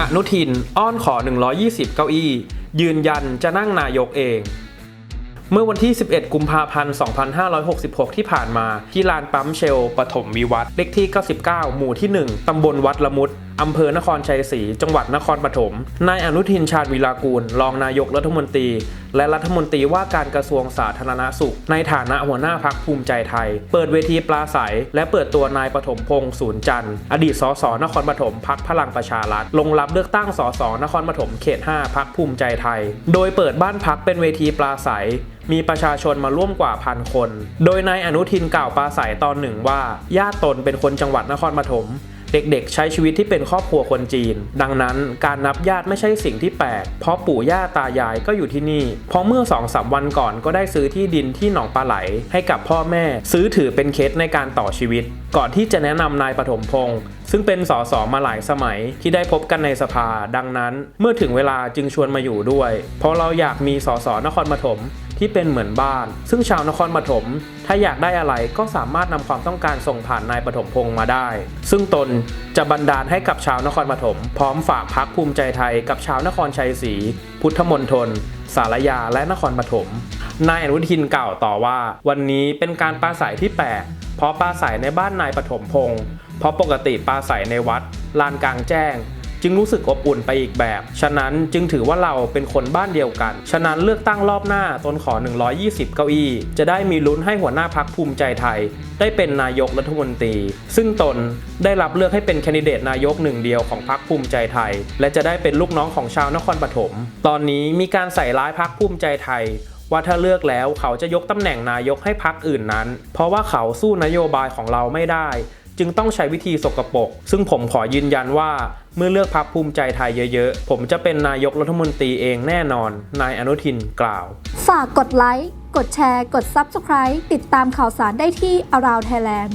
อนุทินอ้อนขอ 120 เก้าอี้ ยืนยันจะนั่งนายกเอง เมื่อวันที่ 11 กุมภาพันธ์ 2566 ที่ผ่านมา ที่ลานปั๊มเชลปฐมวิวัฒน์เลขที่ 99 หมู่ที่ 1 ตำบลวัดละมุด อำเภอนครชัยศรี จังหวัดนครปฐม นายอนุทินชาญวิรากูล รองนายกรัฐมนตรี และรัฐมนตรีว่าการกระทรวงสาธารณสุข ในฐานะหัวหน้าพักภูมิใจไทย เปิดเวทีปลาใสและเปิดตัวนายปฐมพงษ์ศูนย์จันทร์ อดีตสสนครปฐมพักพลังประชารัฐ ลงรับเลือกตั้งสสนครปฐมเขต 5 พักภูมิใจไทย โดยเปิดบ้านพักเป็นเวทีปลาใสมีประชาชนมาร่วมกว่าพันคน โดยนายอนุทินกล่าวปราศัยตอนหนึ่งว่า ญาติตนเป็นคนจังหวัดนครปฐม เด็กๆ ใช้ชีวิตที่เป็นครอบครัวคนจีน ดังนั้นการนับญาติไม่ใช่สิ่งที่แปลก เพราะปู่ย่าตายายก็อยู่ที่นี่ เพราะเมื่อ2อสวันก่อนก็ได้ซื้อที่ดินที่หนองปลาไหล ให้กับพ่อแม่ ซื้อถือเป็นเคสในการต่อชีวิต ก่อนที่จะแนะนำนายปฐมพงษ์ซึ่งเป็นสสมาหลายสมัยที่ได้พบกันในสภา ดังนั้น เมื่อถึงเวลาจึงชวนมาอยู่ด้วย เพราะเราอยากมีสสนครปฐม ที่เป็นเหมือนบ้าน ซึ่งชาวนครปฐมถ้าอยากได้อะไรก็สามารถนำความต้องการส่งผ่านนายปฐมพงษ์มาได้ ซึ่งตนจะบันดาลให้กับชาวนครปฐมพร้อมฝากพักภูมิใจไทยกับชาวนครชัยศรีพุทธมณฑลสารยาและนครปฐมนายอนุทินกล่าวต่อว่า วันนี้เป็นการปราศัยที่แปลกเพราะปราศัยในบ้านนายปฐมพงษ์เพราะปกติปราศัยในวัดลานกลางแจ้ง จึงรู้สึกอบอุ่นไปอีกแบบ ฉะนั้นจึงถือว่าเราเป็นคนบ้านเดียวกัน ฉะนั้นเลือกตั้งรอบหน้าตนขอ 120 เก้าอี้ จะได้มีลุ้นให้หัวหน้าพักภูมิใจไทย ได้เป็นนายกรัฐมนตรี ซึ่งตนได้รับเลือกให้เป็นแคนดิเดตนายกหนึ่งเดียวของพักภูมิใจไทย และจะได้เป็นลูกน้องของชาวนครปฐม ตอนนี้มีการใส่ร้ายพักภูมิใจไทยว่าถ้าเลือกแล้วเขาจะยกตำแหน่งนายกให้พักอื่นนั้น เพราะว่าเขาสู้นโยบายของเราไม่ได้ จึงต้องใช้วิธีสกปรกซึ่งผมขอยืนยันว่า เมื่อเลือกพักภูมิใจไทยเยอะๆ ผมจะเป็นนายกรัฐมนตรีเองแน่นอน นายอนุทินกล่าว ฝากกดไลค์ กดแชร์ กด Subscribe ติดตามข่าวสารได้ที่ Around Thailand